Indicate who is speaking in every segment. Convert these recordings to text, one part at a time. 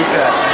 Speaker 1: Keep that.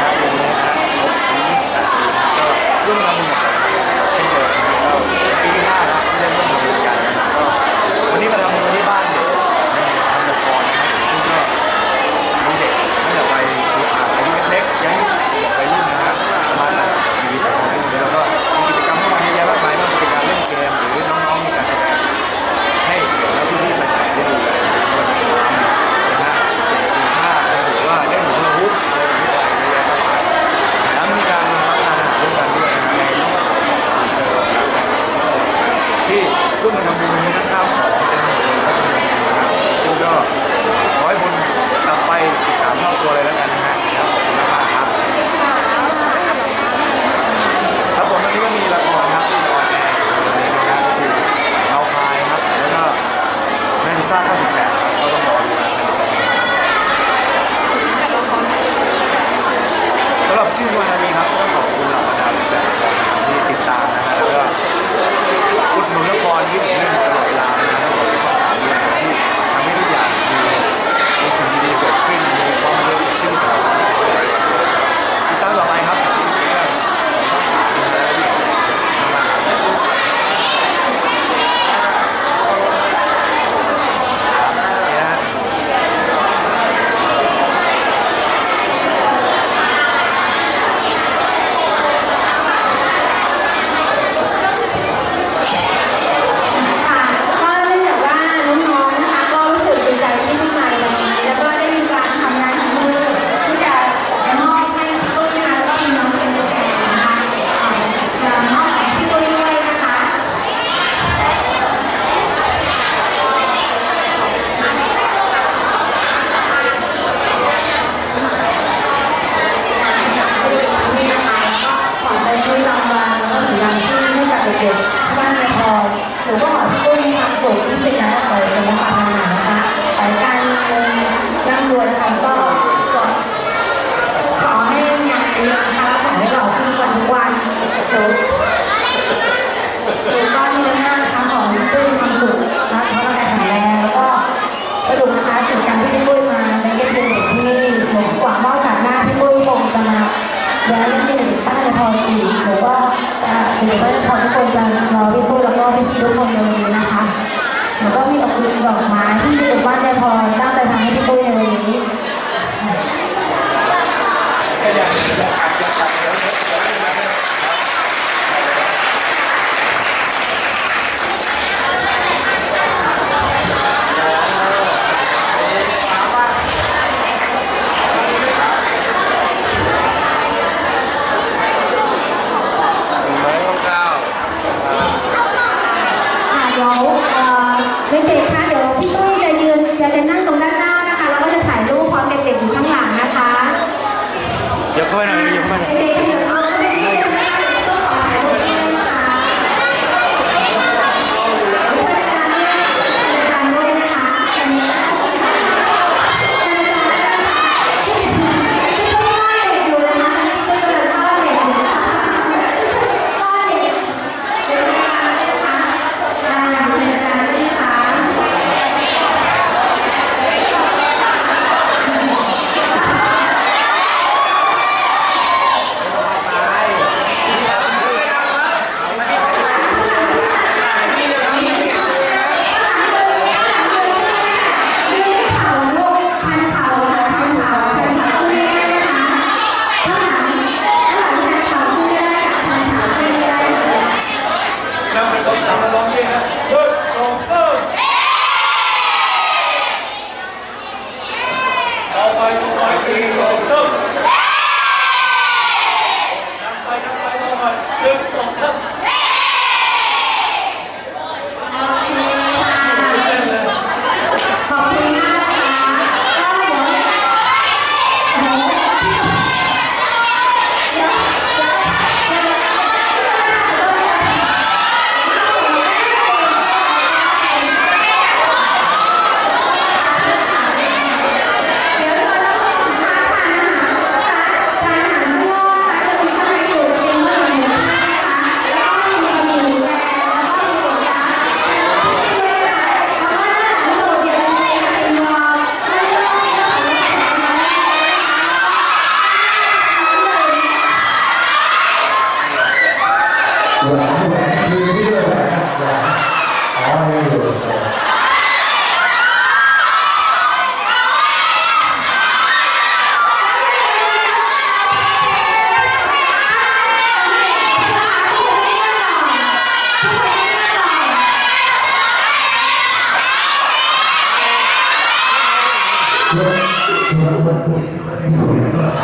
Speaker 1: แล้วที่เห็นป้าจะทอนอีหรือว่าหรือว่าจะทอทุกคนจะรอพี่ตู้แล้วก็พี่ทุกคนเล
Speaker 2: ยนะคะแล้วก็มีดอกไม้ที่เรียกว่าจะทอน นึ่ง
Speaker 1: สองสา
Speaker 2: ม 그만
Speaker 3: 말고 있는 거 아니겠습니까?